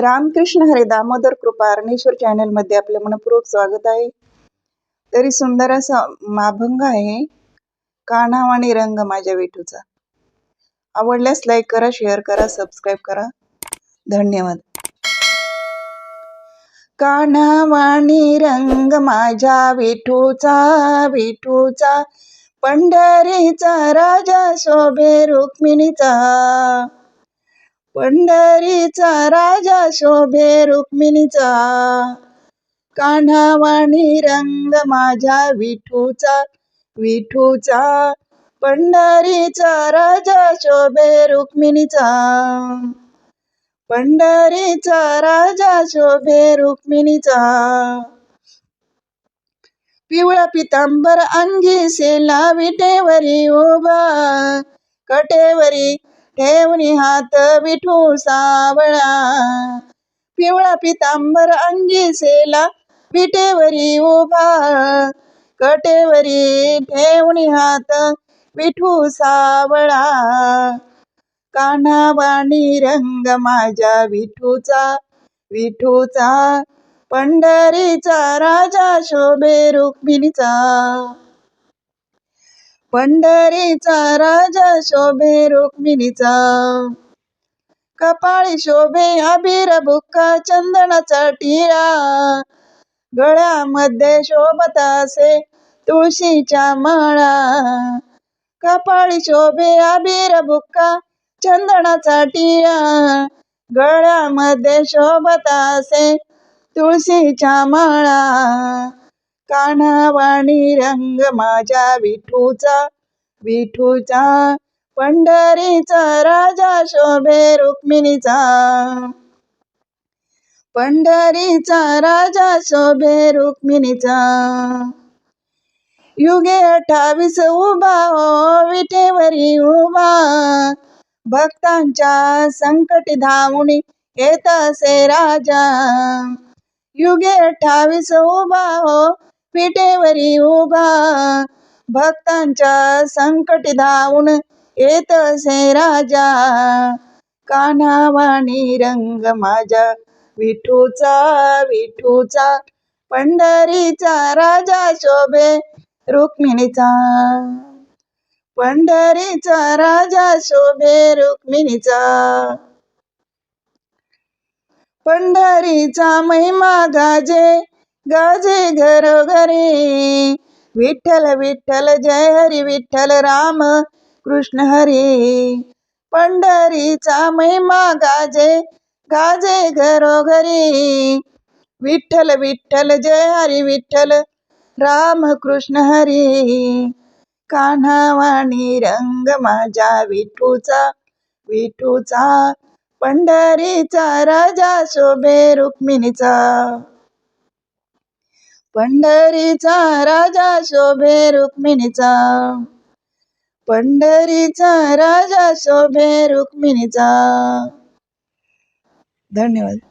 रामकृष्ण हरे दामोदर कृपा अरणेश्वर चॅनलमध्ये आपलं मनपूर्वक स्वागत आहे. तरी सुंदर असा माभंग आहे. कानाव आणि रंग माझ्या विठूचा. आवडल्यास लाईक करा शेअर करा सबस्क्राईब करा. धन्यवाद. कानावाणी रंग माझ्या विठूचा विठूचा पंढरीचा राजा शोभे रुक्मिणीचा. पंढरीचा राजा शोभे रुक्मिणीचा. कान्हावाणी रंग माझ्या विठूचा विठूचा. पंढरीचा राजा शोभे रुक्मिणीचा. पंढरीचा राजा शोभे रुक्मिणीचा. पिवळा पितांबर अंगी सेला विटेवरी उभा कटेवरी ठेवणी हात विठू सावळा. पिवळा पितांबर अंगी सेला विटेवरी उभा. कटेवरी ठेवणी हात विठू सावळा. कान्हावाणी रंग माझ्या विठूचा विठूचा. पंढरीचा राजा शोभे रुक्मिणीचा. पंढरीचा राजा शोभे रुक्मिणीचा. कपाळी शोभे अबीर बुक्का चंदनाचा टिळा गळ्यामध्ये शोभत असे तुळशीच्या माळा. कपाळी शोभे अबीर बुक्का चंदनाचा टिळा गळ्यामध्ये शोभत असे तुळशीच्या माळा. कान्हावाणी रंग माझ्या विठूचा विठूचा पंढरीचा राजा शोभे रुक्मिणीचा. पंढरीचा राजा शोभे रुक्मिणीचा. युगे अठ्ठावीस उभा हो विठेवरी उभा. भक्तांच्या संकटी धावून येत असे राजा. युगे अठ्ठावीस उभा हो पिठेवरी उभा भक्तांच्या संकटी धावून येत असे राजा. कान्हावाणी रंग माझ्या विठूचा विठूचा पंढरीचा राजा शोभे रुक्मिणीचा. पंढरीचा राजा शोभे रुक्मिणीचा. पंढरीचा महिमा गाजे गाजे घरोघरी. विठ्ठल विठ्ठल जय हरी विठ्ठल राम कृष्ण हरी. पंढरीचा महिमा गाजे गाजे घरोघरी. विठ्ठल विठ्ठल जय हरी विठ्ठल राम कृष्ण हरी. कान्हावाणी रंग माझ्या विठूचा विठूचा. पंढरीचा राजा शोभे रुक्मिणीचा. पंढरीचा राजा शोभे रुक्मिणीचा. पंढरीचा राजा शोभे रुक्मिणीचा. धन्यवाद.